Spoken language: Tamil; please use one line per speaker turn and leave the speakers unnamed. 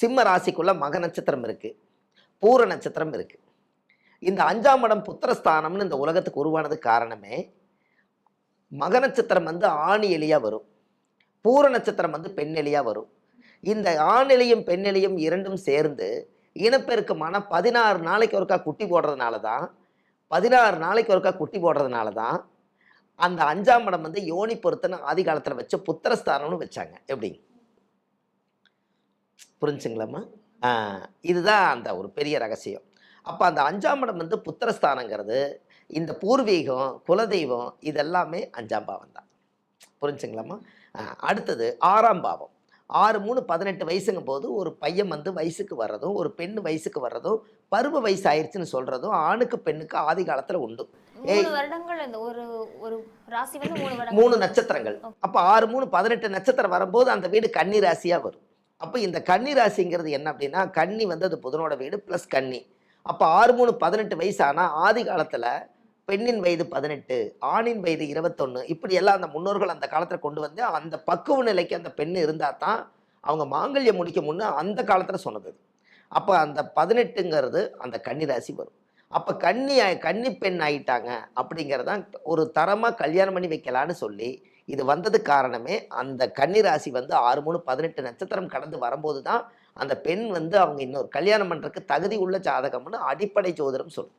சிம்ம ராசிக்குள்ள மக நட்சத்திரம் இருக்கு. பூர நட்சத்திரம் இருக்கு. இந்த அஞ்சாம் இடம் புத்திரஸ்தானம்னு இந்த உலகத்துக்கு உருவானது காரணமே மக நட்சத்திரம் வந்து ஆண் எலியாக வரும். பூர நட்சத்திரம் வந்து பெண் எலியாக வரும். இந்த ஆணிலையும் பெண்ணிலையும் இரண்டும் சேர்ந்து இனப்பெருக்கமான பதினாறு நாளைக்கு ஒருக்கா குட்டி போடுறதுனால தான் பதினாறு நாளைக்கு ஒருக்கா குட்டி போடுறதுனால தான் அந்த அஞ்சாம் இடம் வந்து யோனி பொருத்தனை ஆதி காலத்தில் வச்சு புத்திரஸ்தானம்னு வச்சாங்க. எப்படி புரிஞ்சுங்களாம்மா? இதுதான் அந்த ஒரு பெரிய ரகசியம். அப்போ அந்த அஞ்சாம் இடம் வந்து புத்திரஸ்தானங்கிறது இந்த பூர்வீகம் குலதெய்வம் இதெல்லாமே அஞ்சாம் பாவம் தான். புரிஞ்சுங்களாம்மா? அடுத்தது ஆறாம் பாவம். ஆறு மூணு பதினெட்டு வயசுங்கும் போது ஒரு பையன் வந்து வயசுக்கு வர்றதும் ஒரு பெண் வயசுக்கு வர்றதும் பருவ வயசு ஆயிடுச்சுன்னு சொல்கிறதும் ஆணுக்கு பெண்ணுக்கு ஆதி காலத்தில் உண்டு.
மூணு
நட்சத்திரங்கள். அப்போ ஆறு மூணு பதினெட்டு நட்சத்திரம் வரும்போது அந்த வீடு கன்னி ராசியாக வரும். அப்போ இந்த கன்னி ராசிங்கிறது என்ன அப்படின்னா கன்னி வந்து அது புதனோட வீடு ப்ளஸ் கன்னி. அப்போ ஆறு மூணு பதினெட்டு வயசு ஆனால் ஆதி காலத்தில் பெண்ணின் வயது பதினெட்டு ஆணின் வயது இருபத்தொன்று இப்படி எல்லாம் அந்த முன்னோர்கள் அந்த காலத்தில் கொண்டு வந்து அந்த பக்குவ நிலைக்கு அந்த பெண் இருந்தால் தான் அவங்க மாங்கல்யம் முடிக்க முன்னு அந்த காலத்தில் சொன்னது. அப்போ அந்த பதினெட்டுங்கிறது அந்த கன்னி ராசி வரும். அப்போ கன்னி கன்னி பெண் ஆகிட்டாங்க அப்படிங்கிறதான் ஒரு தரமாக கல்யாணம் பண்ணி வைக்கலான்னு சொல்லி இது வந்தது காரணமே அந்த கன்னிராசி வந்து ஆறு மூணு பதினெட்டு நட்சத்திரம் கடந்து வரும்போது தான் அந்த பெண் வந்து அவங்க இன்னொரு கல்யாணம் பண்ணுறதுக்கு தகுதி உள்ள ஜாதகம்னு அடிப்படை ஜோதிடம் சொல்லும்.